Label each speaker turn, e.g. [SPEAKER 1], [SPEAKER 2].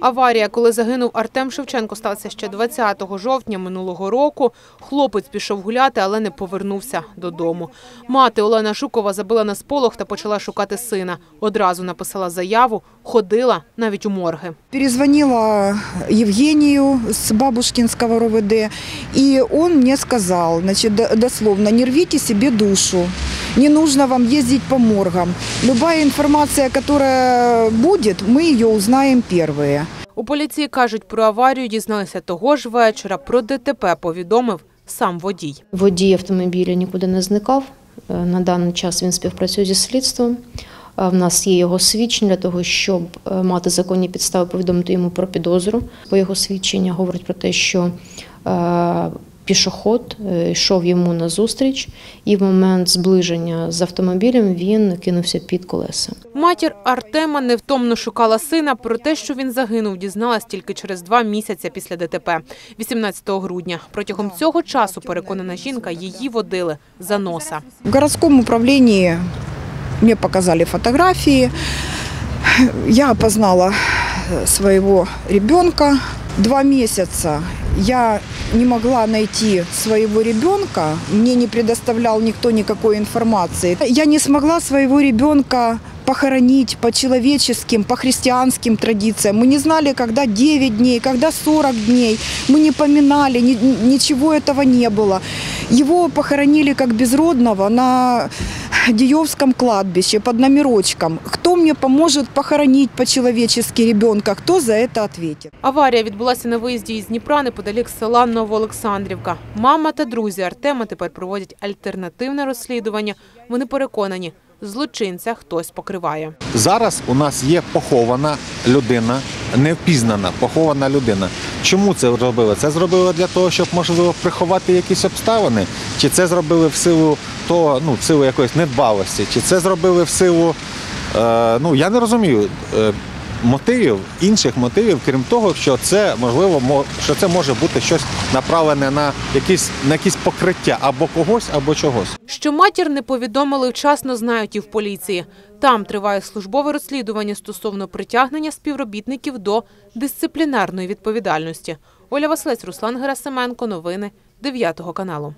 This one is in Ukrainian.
[SPEAKER 1] Аварія, коли загинув Артем Шевченко, сталася ще 20 жовтня минулого року. Хлопець пішов гуляти, але не повернувся додому. Мати Олена Шукова забила на сполох та почала шукати сина. Одразу написала заяву, ходила навіть у морги.
[SPEAKER 2] Перезвонила Евгению с Бабушкинского РОВД, и он мне сказал, значит, дословно, не рвите себе душу, не нужно вам ездить по моргам. Любая информация, которая будет, мы ее узнаем первые.
[SPEAKER 1] У поліції кажуть, про аварію дізналися того ж вечора. Про ДТП повідомив сам водій.
[SPEAKER 3] Водій автомобіля нікуди не зникав. Е, На даний час він співпрацює зі слідством. Е, В нас є його свідчення для того, щоб е, мати законні підстави повідомити йому про підозру. Бо його свідчення говорить про те, що пішоход е, йшов йому на зустріч, і в момент зближення з автомобілем він кинувся під колеса.
[SPEAKER 1] Матір Артема невтомно шукала сина. Про те, що він загинув, дізналась тільки через два місяці після ДТП, 18 грудня. Протягом цього часу, переконана жінка, її водили за носа.
[SPEAKER 2] В городском управлении мне показали фотографии. Я опознала своего ребенка. Два месяца я не могла найти своего ребенка. Мне не предоставлял никто никакой информации. Я не смогла своего ребенка похоронить по человеческим, по христианским традициям. Мы не знали, когда 9 дней, когда 40 дней. Мы не поминали, ни- ничего этого не было. Его похоронили как безродного на Диевском кладбище под номерочком. Кто мне поможет похоронить по-человечески ребенка? Кто за это ответит?
[SPEAKER 1] Аварія відбулася на виїзді із Дніпра неподалік села Новоолександрівка. Мама та друзі Артема тепер проводять альтернативне розслідування. Вони переконані, злочинця хтось покриває.
[SPEAKER 4] Зараз у нас є похована людина, невпізнана похована людина. Чому це зробили? Це зробили для того, щоб можливо приховати якісь обставини, чи це зробили в силу того, ну в силу якоїсь недбалості, чи це зробили в силу, е, ну я не розумію. Мотивів, інших мотивів, крім того, що це можливо, мо- що це може бути щось направлене на якісь на якісь покриття або когось, або чогось.
[SPEAKER 1] Що матір не повідомили вчасно, знають і в поліції. Там триває службове розслідування стосовно притягнення співробітників до дисциплінарної відповідальності. Оля Василець, Руслан Герасименко. Новини 9 каналу.